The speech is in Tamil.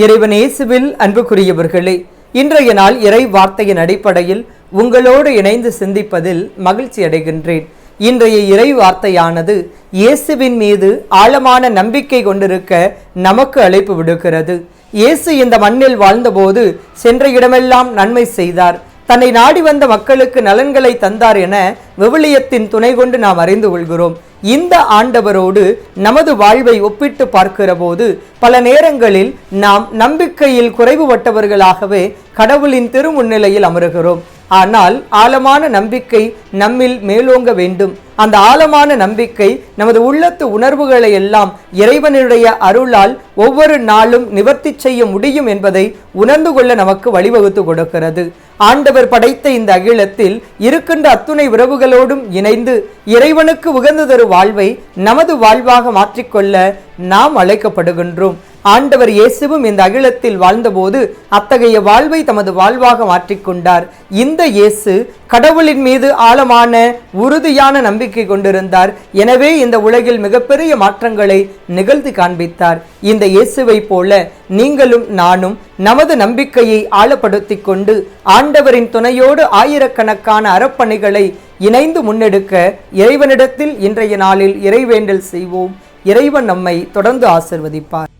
இறைவன் இயேசுவில் அன்புக்குரியவர்களே இன்றைய நாள் இறை வார்த்தையின் அடிப்படையில் உங்களோடு இணைந்து சிந்திப்பதில் மகிழ்ச்சி அடைகின்றேன். இன்றைய இறை வார்த்தையானது இயேசுவின் மீது ஆழமான நம்பிக்கை கொண்டிருக்க நமக்கு அழைப்பு விடுக்கிறது. இயேசு இந்த மண்ணில் வாழ்ந்தபோது சென்ற இடமெல்லாம் நன்மை செய்தார். தன்னை நாடி வந்த மக்களுக்கு நலன்களை தந்தார் என விவிலியத்தின் துணை கொண்டு நாம் அறிந்து கொள்கிறோம். இந்த ஆண்டவரோடு நமது வாழ்வை ஒப்பிட்டு பார்க்கிற போது பல நேரங்களில் நாம் நம்பிக்கையில் குறைவுபட்டவர்களாகவே கடவுளின் திருமுன்னிலையில் அமருகிறோம். ஆனால் ஆழமான நம்பிக்கை நம்மில் மேலோங்க வேண்டும். அந்த ஆழமான நம்பிக்கை நமது உள்ளத்து உணர்வுகளை எல்லாம் இறைவனுடைய அருளால் ஒவ்வொரு நாளும் நிவர்த்தி செய்ய முடியும் என்பதை உணர்ந்து கொள்ள நமக்கு வழிவகுத்து கொடுக்கிறது. ஆண்டவர் படைத்த இந்த அகிலத்தில் இருக்கின்ற அத்துணை உறவுகளோடும் இணைந்து இறைவனுக்கு உகந்ததொரு வாழ்வை நமது வாழ்வாக மாற்றிக்கொள்ள நாம் அழைக்கப்படுகின்றோம். ஆண்டவர் இயேசுவும் இந்த அகிலத்தில் வாழ்ந்தபோது அத்தகைய வாழ்வை தமது வாழ்வாக மாற்றிக்கொண்டார். இந்த இயேசு கடவுளின் மீது ஆழமான உறுதியான நம்பிக்கை கொண்டிருந்தார். எனவே இந்த உலகில் மிகப்பெரிய மாற்றங்களை நிகழ்த்தி காண்பித்தார். இந்த இயேசுவை போல நீங்களும் நானும் நமது நம்பிக்கையை ஆழப்படுத்தி கொண்டு ஆண்டவரின் துணையோடு ஆயிரக்கணக்கான அறப்பணிகளை இணைந்து முன்னெடுக்க இறைவனிடத்தில் இன்றைய நாளில் இறைவேண்டல் செய்வோம். இறைவன் நம்மை தொடர்ந்து ஆசிர்வதிப்பார்.